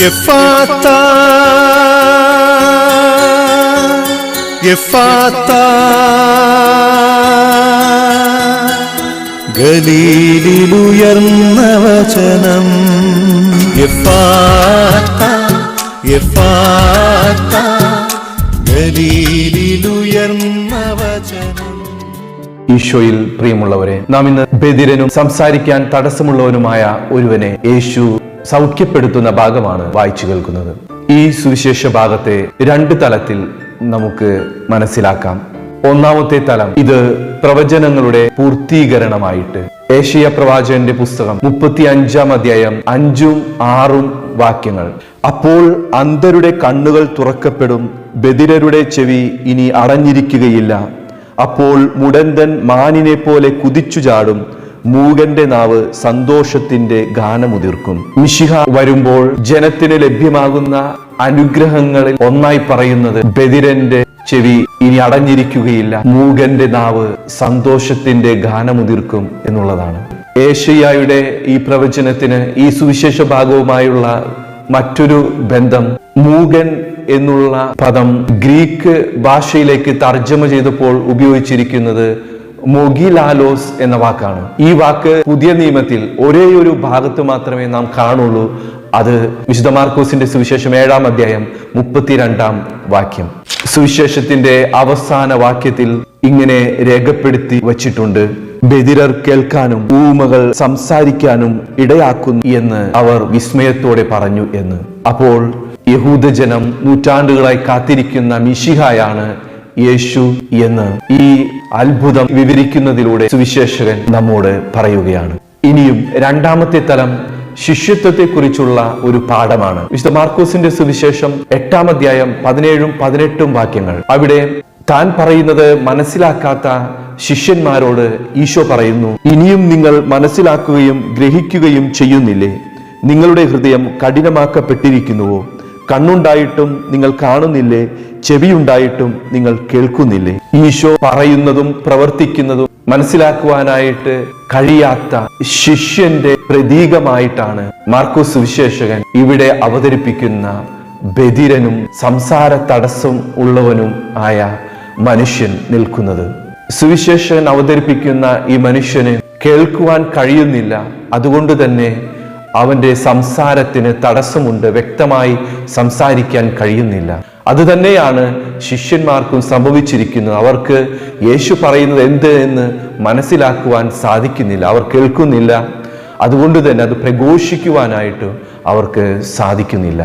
എഫാത്ത എഫാത്ത ഗലീലിലുയർന്ന വചനം. എഫാത്ത എഫാത്ത ഗലീലിലുയർന്ന വചനം. ഈശോയിൽ പ്രിയമുള്ളവരെ നാം ഇന്ന് ബദിരനും സംസാരിക്കാൻ തടസ്സമുള്ളവനുമായ ഒരുവനെ യേശു സൗഖ്യപ്പെടുത്തുന്ന ഭാഗമാണ് വായിച്ചു കേൾക്കുന്നത്. ഈ സുവിശേഷ ഭാഗത്തെ രണ്ട് തലത്തിൽ നമുക്ക് മനസ്സിലാക്കാം. ഒന്നാമത്തെ തലം ഇത് പ്രവചനങ്ങളുടെ പൂർത്തീകരണമായിട്ട്. ഏഷ്യ പ്രവാചകന്റെ പുസ്തകം മുപ്പത്തി അഞ്ചാം അധ്യായം അഞ്ചും ആറും വാക്യങ്ങൾ. അപ്പോൾ അന്ധരുടെ കണ്ണുകൾ തുറക്കപ്പെടും ബദിരരുടെ ചെവി ഇനി അടഞ്ഞിരിക്കുകയില്ല. അപ്പോൾ മുടന്തൻ മാനിനെ പോലെ കുതിച്ചു ചാടും മൂകന്റെ നാവ് സന്തോഷത്തിന്റെ ഗാനമുതിർക്കും. മിശിഹ വരുമ്പോൾ ജനത്തിന് ലഭ്യമാകുന്ന അനുഗ്രഹങ്ങളിൽ ഒന്നായി പറയുന്നത് ബദിരന്റെ ചെവി ഇനി അടഞ്ഞിരിക്കുകയില്ല. മൂകന്റെ നാവ് സന്തോഷത്തിന്റെ ഗാനമുതിർക്കും എന്നുള്ളതാണ്. ഏഷ്യയുടെ ഈ പ്രവചനത്തിന് ഈ സുവിശേഷ ഭാഗവുമായുള്ള മറ്റൊരു ബന്ധം മൂകൻ എന്നുള്ള പദം ഗ്രീക്ക് ഭാഷയിലേക്ക് തർജമ ചെയ്തപ്പോൾ ഉപയോഗിച്ചിരിക്കുന്നത് മൊഗിലാലോസ് എന്ന വാക്കാണ്. ഈ വാക്ക് പുതിയ നിയമത്തിൽ ഒരേ ഒരു ഭാഗത്ത് മാത്രമേ നാം കാണുള്ളൂ. അത് വിശുദ്ധ മാർക്കോസിന്റെ സുവിശേഷം ഏഴാം അധ്യായം മുപ്പത്തിരണ്ടാം വാക്യം. സുവിശേഷത്തിന്റെ അവസാന വാക്യത്തിൽ ഇങ്ങനെ രേഖപ്പെടുത്തി വച്ചിട്ടുണ്ട്. ബദിരർ കേൾക്കാനും ഊമകൾ സംസാരിക്കാനും ഇടയാക്കുന്നു എന്ന് അവർ വിസ്മയത്തോടെ പറഞ്ഞു എന്ന്. അപ്പോൾ യഹൂദജനം നൂറ്റാണ്ടുകളായി കാത്തിരിക്കുന്ന മിശിഹായാണ് യേശു എന്ന് ഈ അത്ഭുതം വിവരിക്കുന്നതിലൂടെ സുവിശേഷകൻ നമ്മോട് പറയുകയാണ്. ഇനിയും രണ്ടാമത്തെ തലം ശിഷ്യത്വത്തെ കുറിച്ചുള്ള ഒരു പാഠമാണ്. വിശുദ്ധ മാർക്കോസിന്റെ സുവിശേഷം എട്ടാം അധ്യായം പതിനേഴും പതിനെട്ടും വാക്യങ്ങൾ. അവിടെ താൻ പറയുന്നത് മനസ്സിലാക്കാത്ത ശിഷ്യന്മാരോട് ഈശോ പറയുന്നു ഇനിയും നിങ്ങൾ മനസ്സിലാക്കുകയും ഗ്രഹിക്കുകയും ചെയ്യുന്നില്ലേ? നിങ്ങളുടെ ഹൃദയം കഠിനമാക്കപ്പെട്ടിരിക്കുന്നുവോ? കണ്ണുണ്ടായിട്ടും നിങ്ങൾ കാണുന്നില്ലേ? ചെവിയുണ്ടായിട്ടും നിങ്ങൾ കേൾക്കുന്നില്ലേ? ഈശോ പറയുന്നതും പ്രവർത്തിക്കുന്നതും മനസ്സിലാക്കുവാനായിട്ട് കഴിയാത്ത ശിഷ്യന്റെ പ്രതീകമായിട്ടാണ് മാർക്കോസ് വിശേഷകൻ ഇവിടെ അവതരിപ്പിക്കുന്ന ബദിരനും സംസാര തടസ്സം ഉള്ളവനും ആയ മനുഷ്യൻ നിൽക്കുന്നത്. സുവിശേഷകൻ അവതരിപ്പിക്കുന്ന ഈ മനുഷ്യന് കേൾക്കുവാൻ കഴിയുന്നില്ല. അതുകൊണ്ട് തന്നെ അവന്റെ സംസാരത്തിന് തടസ്സമുണ്ട് വ്യക്തമായി സംസാരിക്കാൻ കഴിയുന്നില്ല. അതുതന്നെയാണ് ശിഷ്യന്മാർക്കും സംഭവിച്ചിരിക്കുന്നത്. അവർക്ക് യേശു പറയുന്നത് എന്ത് എന്ന് മനസ്സിലാക്കുവാൻ സാധിക്കുന്നില്ല. അവർ കേൾക്കുന്നില്ല. അതുകൊണ്ട് തന്നെ അത് പ്രഘോഷിക്കുവാനായിട്ട് അവർക്ക് സാധിക്കുന്നില്ല.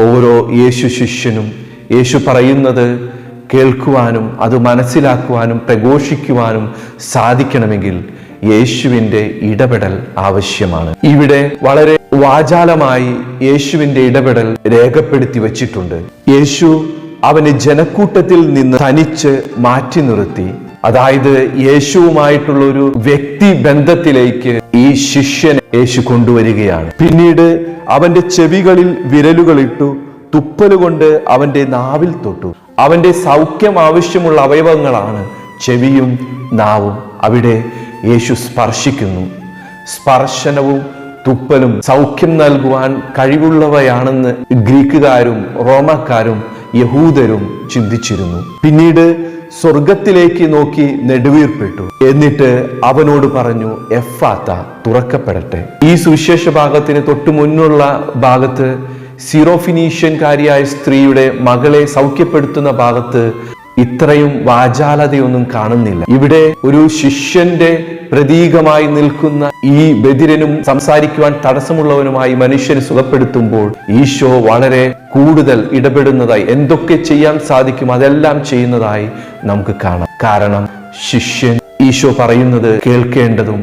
ഓരോ യേശു ശിഷ്യനും യേശു പറയുന്നത് കേൾക്കുവാനും അത് മനസ്സിലാക്കുവാനും പ്രഘോഷിക്കുവാനും സാധിക്കണമെങ്കിൽ യേശുവിന്റെ ഇടപെടൽ ആവശ്യമാണ്. ഇവിടെ വളരെ വാചാലമായി യേശുവിന്റെ ഇടപെടൽ രേഖപ്പെടുത്തി വച്ചിട്ടുണ്ട്. യേശു അവന് ജനക്കൂട്ടത്തിൽ നിന്ന് തനിച്ച് മാറ്റി നിർത്തി. അതായത് യേശുവുമായിട്ടുള്ള ഒരു വ്യക്തി ബന്ധത്തിലേക്ക് ഈ ശിഷ്യൻ യേശു കൊണ്ടുവരികയാണ്. പിന്നീട് അവന്റെ ചെവികളിൽ വിരലുകളിട്ടു തുപ്പലുകൊണ്ട് അവന്റെ നാവിൽ തൊട്ടു. അവന്റെ സൗഖ്യം ആവശ്യമുള്ള അവയവങ്ങളാണ് ചെവിയും നാവും. അവിടെ യേശു സ്പർശിക്കുന്നു. സ്പർശനവും തുപ്പലും സൗഖ്യം നൽകുവാൻ കഴിവുള്ളവയാണെന്ന് ഗ്രീക്കുകാരും റോമക്കാരും യഹൂദരും ചിന്തിച്ചിരുന്നു. പിന്നീട് സ്വർഗത്തിലേക്ക് നോക്കി നെടുവീർപ്പെട്ടു. എന്നിട്ട് അവനോട് പറഞ്ഞു എഫാത്ത തുറക്കപ്പെടട്ടെ. ഈ സുവിശേഷ ഭാഗത്തിന് തൊട്ടു മുന്നുള്ള ഭാഗത്ത് സീറോഫിനീഷ്യൻകാരിയായ സ്ത്രീയുടെ മകളെ സൗഖ്യപ്പെടുത്തുന്ന ഭാഗത്ത് ഇത്രയും വാചാലതയൊന്നും കാണുന്നില്ല. ഇവിടെ ഒരു ശിഷ്യന്റെ പ്രതീകമായി നിൽക്കുന്ന ഈ ബദിരനും സംസാരിക്കുവാൻ തടസ്സമുള്ളവനുമായി മനുഷ്യനെ സുഖപ്പെടുത്തുമ്പോൾ ഈശോ വളരെ കൂടുതൽ ഇടപെടുന്നതായി എന്തൊക്കെ ചെയ്യാൻ സാധിക്കും അതെല്ലാം ചെയ്യുന്നതായി നമുക്ക് കാണാം. കാരണം ശിഷ്യൻ ഈശോ പറയുന്നത് കേൾക്കേണ്ടതും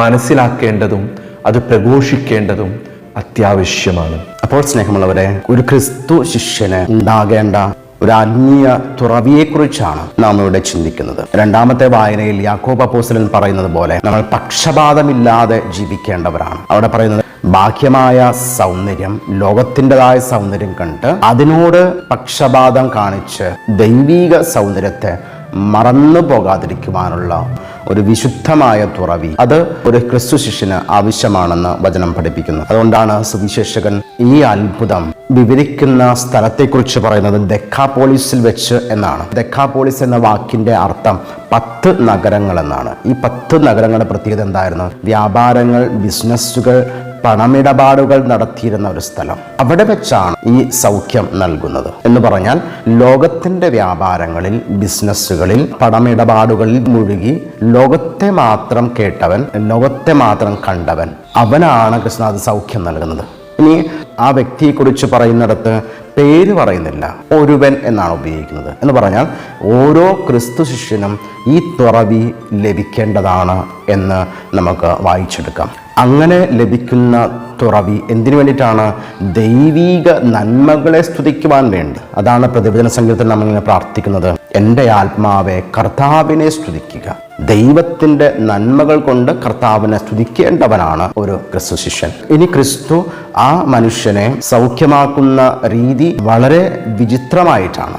മനസ്സിലാക്കേണ്ടതും അത് പ്രഘോഷിക്കേണ്ടതും അത്യാവശ്യമാണ്. അപ്പോൾ സ്നേഹമുള്ളവരെ ഒരു ക്രിസ്തു ശിഷ്യന് ഉണ്ടാകേണ്ട ഒരു ആത്മീയ തുറവിയെക്കുറിച്ചാണ് നാം ഇവിടെ ചിന്തിക്കുന്നത്. രണ്ടാമത്തെ വായനയിൽ യാക്കോബ അപ്പോസ്തലൻ പറയുന്നത് പോലെ നമ്മൾ പക്ഷപാതമില്ലാതെ ജീവിക്കേണ്ടവരാണ്. അവിടെ പറയുന്നത് ബാഹ്യമായ സൗന്ദര്യം ലോകത്തിന്റെതായ സൗന്ദര്യം കണ്ട് അതിനോട് പക്ഷപാതം കാണിച്ച് ദൈവീക സൗന്ദര്യത്തെ മറന്നു പോകാതിരിക്കുവാനുള്ള ഒരു വിശുദ്ധമായ തുറവി. അത് ഒരു ക്രിസ്തു ശിഷ്യന് ആവശ്യമാണെന്ന് വചനം പഠിപ്പിക്കുന്നു. അതുകൊണ്ടാണ് സുവിശേഷകൻ ഈ അത്ഭുതം വിവരിക്കുന്ന സ്ഥലത്തെക്കുറിച്ച് പറയുന്നത് ദക്കാപോളിസിൽ വെച്ച് എന്നാണ്. ദക്കാപോളിസ് എന്ന വാക്കിന്റെ അർത്ഥം പത്ത് നഗരങ്ങൾ എന്നാണ്. ഈ പത്ത് നഗരങ്ങളുടെ പ്രത്യേകത എന്തായിരുന്നു? വ്യാപാരങ്ങൾ ബിസിനസ്സുകൾ പണമിടപാടുകൾ നടത്തിയിരുന്ന ഒരു സ്ഥലം. അവിടെ വെച്ചാണ് ഈ സൗഖ്യം നൽകുന്നത്. എന്ന് പറഞ്ഞാൽ ലോകത്തിന്റെ വ്യാപാരങ്ങളിൽ ബിസിനസ്സുകളിൽ പണമിടപാടുകളിൽ മുഴുകി ലോകത്തെ മാത്രം കേട്ടവൻ ലോകത്തെ മാത്രം കണ്ടവൻ അവനാണ് കൃഷ്ണനാഥ് സൗഖ്യം നൽകുന്നത്. ഇനി ആ വ്യക്തിയെക്കുറിച്ച് പറയുന്നിടത്ത് പേര് പറയുന്നില്ല. ഒരുവൻ എന്നാണ് ഉപയോഗിക്കുന്നത്. എന്ന് പറഞ്ഞാൽ ഓരോ ക്രിസ്തു ശിഷ്യനും ഈ തുറവി ലഭിക്കേണ്ടതാണ് എന്ന് നമുക്ക് വായിച്ചെടുക്കാം. അങ്ങനെ ലഭിക്കുന്ന തുറവി എന്തിനു വേണ്ടിയിട്ടാണ് ദൈവീക നന്മകളെ സ്തുതിക്കുവാൻ വേണ്ടി അതാണ് പ്രതിഭജന സംഗീതത്തിൽ നമ്മളിങ്ങനെ പ്രാർത്ഥിക്കുന്നത്. എന്റെ ആത്മാവെ കർത്താവിനെ സ്തുതിക്കുക. ദൈവത്തിന്റെ നന്മകൾ കൊണ്ട് കർത്താവിനെ സ്തുതിക്കേണ്ടവനാണ് ഒരു ക്രിസ്തു ശിഷ്യൻ. ഇനി ക്രിസ്തു ആ മനുഷ്യനെ സൗഖ്യമാക്കുന്ന രീതി വളരെ വിചിത്രമായിട്ടാണ്.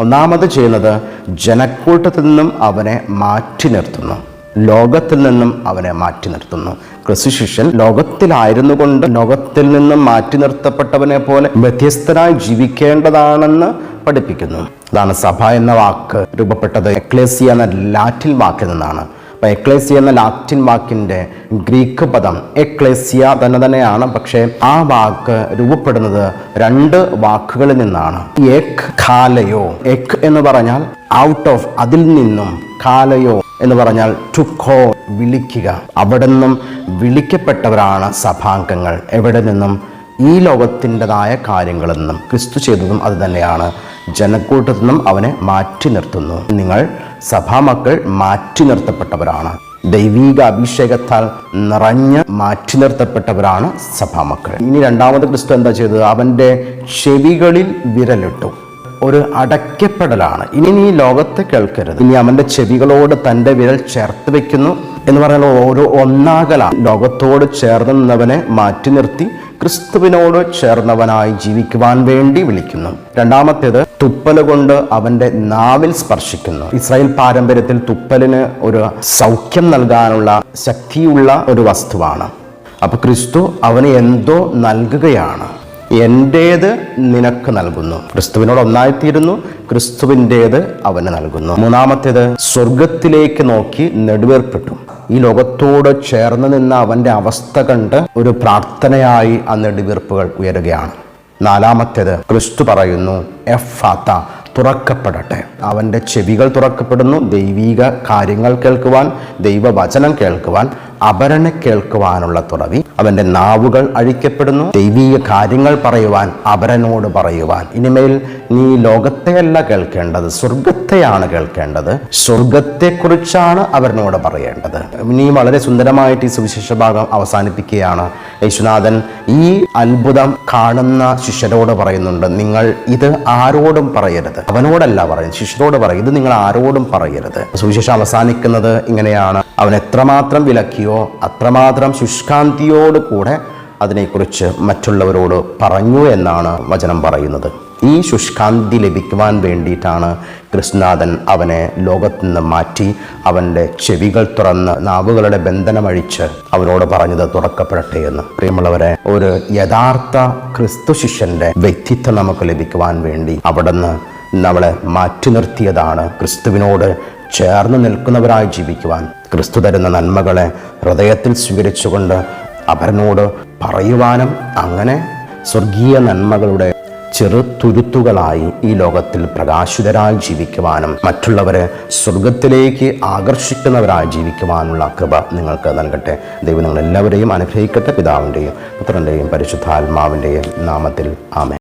ഒന്നാമത് ചെയ്യുന്നത് ജനക്കൂട്ടത്തിൽ നിന്നും അവനെ മാറ്റി നിർത്തുന്നു. ലോകത്തിൽ നിന്നും അവനെ മാറ്റി നിർത്തുന്നു. ക്രിസ്തു ശിഷ്യൻ ലോകത്തിലായിരുന്നു കൊണ്ട് ലോകത്തിൽ നിന്നും മാറ്റി നിർത്തപ്പെട്ടവനെ പോലെ വ്യത്യസ്തനായി ജീവിക്കേണ്ടതാണെന്ന് പഠിപ്പിക്കുന്നു. അതാണ് സഭ എന്ന വാക്ക് രൂപപ്പെട്ടത്. എക്ലേസിയ എന്ന ലാറ്റിൻ വാക്കിൽ നിന്നാണ്. അപ്പൊ എക്ലേസിയ എന്ന ലാറ്റിൻ വാക്കിന്റെ ഗ്രീക്ക് പദം എക്ലേസിയ തന്നെ തന്നെയാണ്. പക്ഷേ ആ വാക്ക് രൂപപ്പെടുന്നത് രണ്ട് വാക്കുകളിൽ നിന്നാണ്. എക് ഖാലയോ. എക് എന്ന് പറഞ്ഞാൽ ഔട്ട് ഓഫ് അതിൽ നിന്നും കാലയോ എന്ന് പറഞ്ഞാൽ ടു കോൾ വിളിക്കുക. അവിടെ നിന്നും വിളിക്കപ്പെട്ടവരാണ് സഭാംഗങ്ങൾ. എവിടെ നിന്നും? ഈ ലോകത്തിന്റെതായ കാര്യങ്ങളിൽ നിന്നും. ക്രിസ്തു ചെയ്തതും അത് തന്നെയാണ്. ജനക്കൂട്ടത്തിൽ നിന്നും അവനെ മാറ്റി നിർത്തുന്നു. നിങ്ങൾ സഭാമക്കൾ മാറ്റി നിർത്തപ്പെട്ടവരാണ്. ദൈവീക അഭിഷേകത്താൽ നിറഞ്ഞ് മാറ്റി നിർത്തപ്പെട്ടവരാണ് സഭാമക്കൾ. ഇനി രണ്ടാമത് ക്രിസ്തു എന്താ ചെയ്തത്? അവന്റെ ചെവികളിൽ വിരലിട്ടു. ഒരു അടയ്ക്കപ്പെടലാണ്. ഇനി നീ ലോകത്തെ കേൾക്കരുത്. ഇനി അവന്റെ ചെവികളോട് തന്റെ വിരൽ ചേർത്ത് വെക്കുന്നു എന്ന് പറയുന്നത് ഓരോ ഒന്നാകലാണ്. ലോകത്തോട് ചേർന്ന് നിന്നവനെ മാറ്റി നിർത്തി ക്രിസ്തുവിനോട് ചേർന്നവനായി ജീവിക്കുവാൻ വേണ്ടി വിളിക്കുന്നു. രണ്ടാമത്തേത് തുപ്പൽ കൊണ്ട് അവന്റെ നാവിൽ സ്പർശിക്കുന്നു. ഇസ്രായേൽ പാരമ്പര്യത്തിൽ തുപ്പലിന് ഒരു സൗഖ്യം നൽകാനുള്ള ശക്തിയുള്ള ഒരു വസ്തുവാണ്. അപ്പോൾ ക്രിസ്തു അവന് എന്തോ നൽകുകയാണ്. എന്റേത് നിനക്ക് നൽകുന്നു. ക്രിസ്തുവിനോട് ഒന്നായിത്തീരുന്നു ക്രിസ്തുവിന്റേത് അവന് നൽകുന്നു. മൂന്നാമത്തേത് സ്വർഗത്തിലേക്ക് നോക്കി നെടുവേർപ്പെട്ടു. ഈ ലോകത്തോട് ചേർന്ന് നിന്ന അവന്റെ അവസ്ഥ കണ്ട് ഒരു പ്രാർത്ഥനയായി ആ നെടുവീർപ്പുകൾ ഉയരുകയാണ്. നാലാമത്തേത് ക്രിസ്തു പറയുന്നു എഫ് ആത്ത തുറക്കപ്പെടട്ടെ. അവന്റെ ചെവികൾ തുറക്കപ്പെടുന്നു ദൈവിക കാര്യങ്ങൾ കേൾക്കുവാൻ ദൈവവചനം കേൾക്കുവാൻ അപരണ കേൾക്കുവാനുള്ള തുറവി. അവന്റെ നാവുകൾ അഴിക്കപ്പെടുന്നു. ദൈവീക കാര്യങ്ങൾ പറയുവാൻ അപരനോട് പറയുവാൻ. ഇനിമേൽ നീ ലോകത്തെയല്ല കേൾക്കേണ്ടത് സ്വർഗത്തെയാണ് കേൾക്കേണ്ടത്. സ്വർഗത്തെക്കുറിച്ചാണ് അവരനോട് പറയേണ്ടത്. നീ വളരെ സുന്ദരമായിട്ട് ഈ സുവിശേഷ ഭാഗം അവസാനിപ്പിക്കുകയാണ്. യേശുനാഥൻ ഈ അത്ഭുതം കാണുന്ന ശിഷ്യരോട് പറയുന്നുണ്ട് നിങ്ങൾ ഇത് ആരോടും പറയരുത്. അവനോടല്ല പറയുന്നത് ശിഷ്യരോട് പറയും ഇത് നിങ്ങൾ ആരോടും പറയരുത്. സുവിശേഷം അവസാനിക്കുന്നത് ഇങ്ങനെയാണ്. അവൻ എത്രമാത്രം വിലക്കിയോ അത്രമാത്രം ശുഷ്കാന്തിയോട് കൂടെ അതിനെക്കുറിച്ച് മറ്റുള്ളവരോട് പറഞ്ഞു എന്നാണ് വചനം പറയുന്നത്. ഈ ശുഷ്കാന്തി ലഭിക്കുവാൻ വേണ്ടിയിട്ടാണ് കൃഷ്ണനാഥൻ അവനെ ലോകത്തു നിന്ന് മാറ്റി അവന്റെ ചെവികൾ തുറന്ന് നാവുകളുടെ ബന്ധനമഴിച്ച് അവനോട് പറഞ്ഞത് തുറക്കപ്പെടട്ടെ എന്ന്. പ്രിയമുള്ളവരെ ഒരു യഥാർത്ഥ ക്രിസ്തു ശിഷ്യന്റെ വ്യക്തിത്വം നമുക്ക് ലഭിക്കുവാൻ വേണ്ടി അവിടുന്ന് നമ്മളെ മാറ്റി നിർത്തിയതാണ് ക്രിസ്തുവിനോട് ചേർന്ന് നിൽക്കുന്നവരായി ജീവിക്കുവാൻ. ക്രിസ്തു തരുന്ന നന്മകളെ ഹൃദയത്തിൽ സ്വീകരിച്ചുകൊണ്ട് അവരനോട് പറയുവാനും അങ്ങനെ സ്വർഗീയ നന്മകളുടെ ചെറു തുരുത്തുകളായി ഈ ലോകത്തിൽ പ്രകാശിതരായി ജീവിക്കുവാനും മറ്റുള്ളവരെ സ്വർഗത്തിലേക്ക് ആകർഷിക്കുന്നവരായി ജീവിക്കുവാനുള്ള കൃപ നിങ്ങൾക്ക് നൽകട്ടെ. ദൈവം നിങ്ങൾ എല്ലാവരെയും അനുഗ്രഹിക്കട്ടെ. പിതാവിന്റെയും പുത്രന്റെയും പരിശുദ്ധാത്മാവിന്റെയും നാമത്തിൽ ആമേ